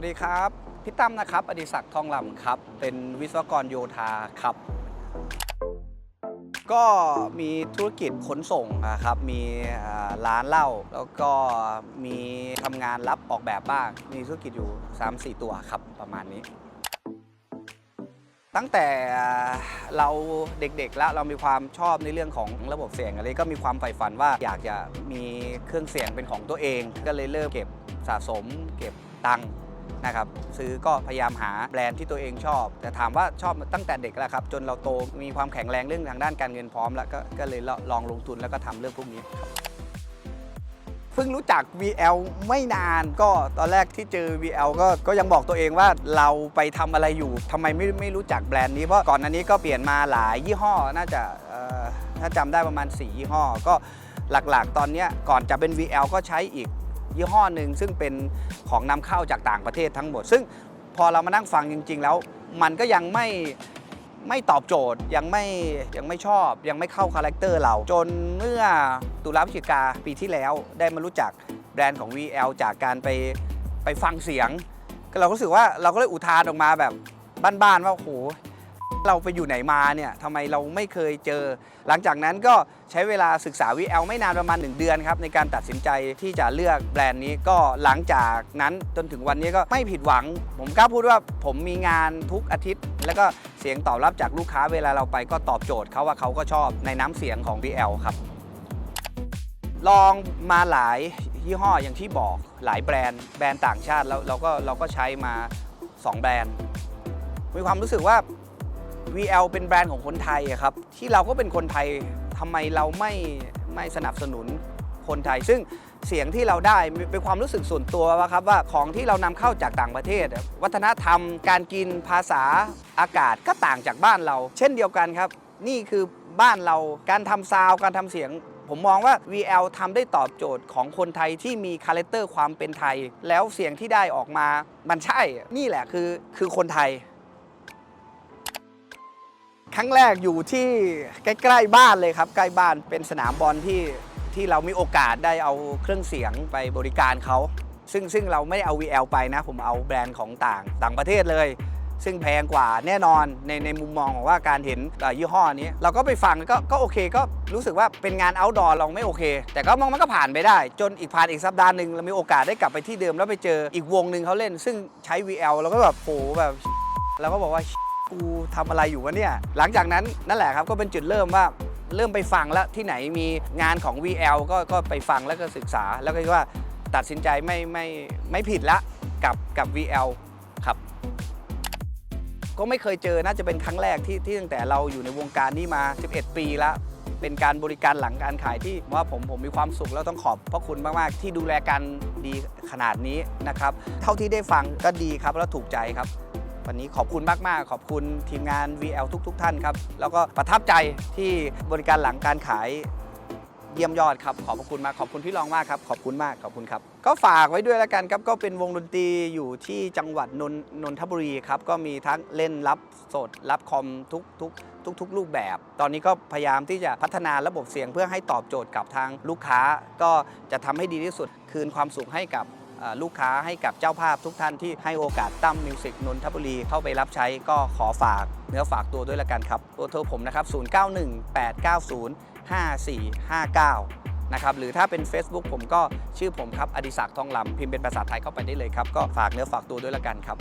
วัสดีครับพี่ตั้มนะครับ อดิศักดิ์ทองลำครับ เป็นวิศวกรโยธาครับ ก็มีธุรกิจขนส่งครับ มีร้านเหล้าแล้วก็มีทำงานรับออกแบบบ้าง มีธุรกิจอยู่ 3-4 ตัวครับประมาณนี้ ตั้งแต่เราเด็กๆแล้วเรามีความชอบในเรื่องของระบบเสียงอะไรก็มีความใฝ่ฝันว่าอยากจะมีเครื่องเสียงเป็นของตัวเอง ก็เลยเริ่มเก็บสะสม เก็บตังค์ นะครับซื้อก็พยายามหาแบรนด์ที่ตัวเองชอบ แต่ถามว่าชอบตั้งแต่เด็กแล้วครับ จนเราโตมีความแข็งแรงเรื่องทางด้านการเงินพร้อมแล้วก็ก็เลยลองลงทุนแล้วก็ทำเรื่องพวกนี้ครับเพิ่งรู้จัก VL ไม่นานก็ตอนแรกที่เจอ VL ก็ก็ยังบอกตัวเองว่าเราไปทำอะไรอยู่ทำไมไม่ไม่รู้จักแบรนด์นี้เพราะก่อนหน้านี้ก็เปลี่ยนมาหลายยี่ห้อน่าจะถ้าจำได้ประมาณ 4 ยี่ห้อก็หลักๆ ตอนนี้ก่อนจะเป็น VL ก็ใช้อีก ยี่ห้อหนึ่งซึ่งเป็นของนำเข้าจากต่างประเทศทั้งหมด ซึ่งพอเรามานั่งฟังจริง ๆ แล้ว มันก็ยังไม่ไม่ตอบโจทย์ยังไม่ยังไม่ชอบ ยังไม่เข้าคาแรคเตอร์เรา จนเมื่อตุลาพฤศจิกาปีที่แล้วได้มารู้จักแบรนด์ของ VL จากการไปไปฟังเสียง ก็เราก็รู้สึกว่าเราก็เลยอุทานออกมาแบบบ้านๆว่าโอ้โห เราไปอยู่ไหนมาเนี่ยทำไมเราไม่เคยเจอ หลังจากนั้นก็ใช้เวลาศึกษา VL ไม่นานประมาณ 1 เดือนครับในการตัดสินใจที่จะเลือกแบรนด์นี้ก็หลังจากนั้นจนถึงวันนี้ก็ไม่ผิดหวัง ผมกล้าพูดว่าผมมีงานทุกอาทิตย์ แล้วก็เสียงตอบรับจากลูกค้าเวลาเราไปก็ตอบโจทย์เขาว่าเขาก็ชอบในน้ำเสียงของ VL ครับ ลองมาหลายยี่ห้ออย่างที่บอกหลายแบรนด์แบรนด์ต่างชาติแล้วเราก็เราก็ใช้มา 2 แบรนด์ มีความรู้สึกว่า VL เป็นแบรนด์ของคนไทยครับที่เราก็เป็นคนไทยทำไมเราไม่ไม่สนับสนุนคนไทย ซึ่งเสียงที่เราได้เป็นความรู้สึกส่วนตัวว่าครับว่าของที่เรานำเข้าจากต่างประเทศ วัฒนธรรม การกินภาษาอากาศก็ต่างจากบ้านเรา เช่นเดียวกันครับ นี่คือบ้านเราการทำซาวการทำเสียง ผมมองว่า VL ทำได้ตอบโจทย์ของคนไทยที่มีคาแรคเตอร์ความเป็นไทย แล้วเสียงที่ได้ออกมามันใช่ นี่แหละคือคือคนไทย ครั้งแรกอยู่ที่ใกล้ๆบ้านเลยครับ ใกล้บ้านเป็นสนามบอลที่ที่เรามีโอกาสได้เอาเครื่องเสียงไปบริการเขา ซึ่งซึ่งเราไม่เอา VL ไปนะ ผมเอาแบรนด์ของต่างต่างประเทศเลย ซึ่งแพงกว่าแน่นอนในในมุมมองของว่าการเห็นยี่ห้อนี้ เราก็ไปฟังก็ก็โอเคก็รู้สึกว่าเป็นงาน outdoor เราไม่โอเค แต่ก็มันมันก็ผ่านไปได้ จนอีกผ่านอีกสัปดาห์หนึ่งเรามีโอกาสได้กลับไปที่เดิมแล้วไปเจออีกวงหนึ่งเขาเล่น ซึ่งใช้ VL เราก็แบบโหแบบเราก็บอกว่า กูทำอะไรอยู่วะเนี่ย หลังจากนั้นนั่นแหละครับก็เป็นจุดเริ่มว่าเริ่มไปฟังแล้วที่ไหนมีงานของ VL ก็ก็ไปฟังแล้วก็ศึกษาแล้วก็คิดว่าตัดสินใจไม่ไม่ไม่ผิดละกับกับ VL ครับ ก็ไม่เคยเจอน่าจะเป็นครั้งแรกที่ที่ตั้งแต่เราอยู่ในวงการนี้มา 11 ปีล้วเป็นการบริการหลังการขายที่ว่าผมผมมีความสุขแล้วต้องขอบพระคุณมากๆ ที่ดูแลกันดีขนาดนี้นะครับ เท่าที่ได้ฟังก็ดีครับแล้วถูกใจครับ วันนี้ขอบคุณมากๆ ขอบคุณทีมงาน VL ทุก ๆ ท่านครับ แล้วก็ประทับใจที่บริการหลังการขายเยี่ยมยอดครับ ขอบคุณมาก ขอบคุณพี่รองมากครับ ขอบคุณมาก ขอบคุณครับ ก็ฝากไว้ด้วยแล้วกันครับ ก็เป็นวงดนตรีอยู่ที่จังหวัดนนนนทบุรีครับ ก็มีทั้งเล่นรับสด รับคอมทุกทุกทุกทุกรูปแบบ ตอนนี้ก็พยายามที่จะพัฒนาระบบเสียงเพื่อให้ตอบโจทย์กับทางลูกค้า ก็จะทำให้ดีที่สุด คืนความสุขให้กับ ลูกค้าให้กับเจ้าภาพทุกท่านที่ให้โอกาสตั้มมิวสิกนนทบุรีเข้าไปรับใช้ก็ขอฝากเนื้อฝากตัวด้วยละกันครับตัวโทรผมนะครับ 0918905459 นะครับหรือถ้าเป็น Facebook ผมก็ชื่อผมครับอดิศักดิ์ทองลำพิมพ์เป็นภาษาไทยเข้าไปได้เลยครับ ก็ฝากเนื้อฝากตัวด้วยละกันครับ